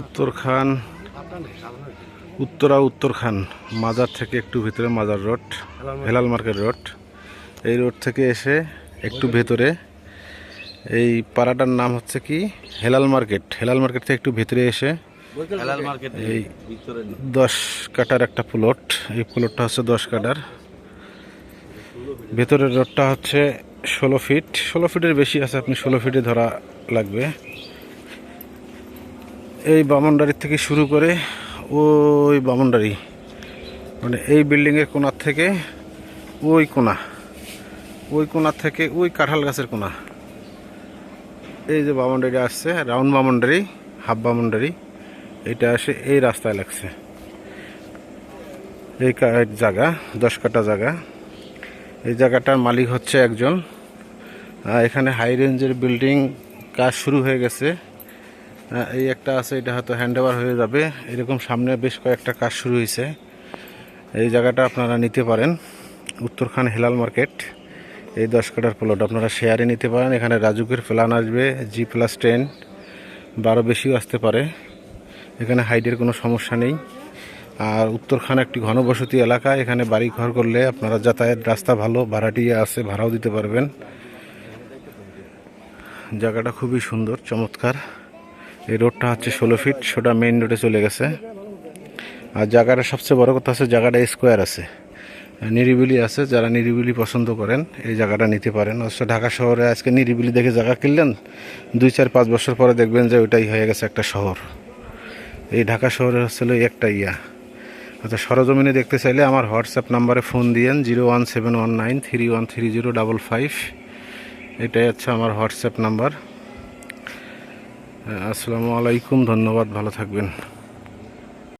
উত্তরখান উত্তরা উত্তরখান মাজার থেকে একটু ভিতরে Mazar road Helal market road. এই রোড থেকে এসে একটু ভেতরে এই পাড়াটার নাম হচ্ছে কি? হেলাল মার্কেট। হেলাল মার্কেট থেকে একটু ভেতরে এসে হেলাল মার্কেট এই দশ কাটার একটা প্লট এই প্লটটা হচ্ছে দশ কাটার। ভেতরের রোডটা হচ্ছে ষোলো ফিট ষোলো ফিটের বেশি আছে আপনি ষোলো ফিটে ধরা লাগবে। এই বামনডারি থেকে শুরু করে ওই বামনডারি মানে এই বিল্ডিংয়ের কোণার থেকে ওই কোণা, ওই কোণার থেকে ওই কাঁঠাল গাছের কোণা। এই যে বামনডারি আসছে, রাউন্ড বামনডারি, হাফ বামনডারি, এটা আসে এই রাস্তায় লাগছে। এই জায়গা, দশ কাটা জায়গা। এই জায়গাটার মালিক হচ্ছে একজন। এখানে হাই রেঞ্জের বিল্ডিং কাজ শুরু হয়ে গেছে। এই একটা আছে, এটা হয়তো হ্যান্ড হয়ে যাবে। এরকম সামনে বেশ কয়েকটা কাজ শুরু হয়েছে। এই জায়গাটা আপনারা নিতে পারেন। উত্তরখান হেলাল মার্কেট, এই দশ কাটার প্লট আপনারা শেয়ারে নিতে পারেন। এখানে রাজুকের প্ল্যান আসবে জি প্লাস টেন বারো বেশিও আসতে পারে। এখানে হাইটের কোনো সমস্যা নেই। আর উত্তরখান একটি ঘনবসতি এলাকা। এখানে বাড়ি ঘর করলে আপনারা যাতায়াত রাস্তা ভালো ভাড়াটি আছে, ভাড়াও দিতে পারবেন। জায়গাটা খুবই সুন্দর, চমৎকার। এই রোডটা হচ্ছে ষোলো ফিট, সেটা মেইন রোডে চলে গেছে। আর জায়গাটা সবচেয়ে বড় কথা হচ্ছে জায়গাটা স্কোয়ার আছে। নিরিবিলি আছে, যারা নিরিবিলি পছন্দ করেন, এই জায়গাটা নিতে পারেন। অবশ্য ঢাকা শহরে আজকে নিরিবিলি দেখে জায়গা কিনলেন, দুই চার পাঁচ বছর পরে দেখবেন যে ওইটাই হয়ে গেছে একটা শহর। এই ঢাকা শহরে হচ্ছিল একটা ইয়া। আচ্ছা সরজমিনে দেখতে চাইলে আমার হোয়াটসঅ্যাপ নাম্বারে ফোন দিয়েন, zero one seven one nine three one three zero double five. এটাই হচ্ছে আমার হোয়াটসঅ্যাপ নাম্বার। আসসালামু আলাইকুম ধন্যবাদ ভালো থাকবেন।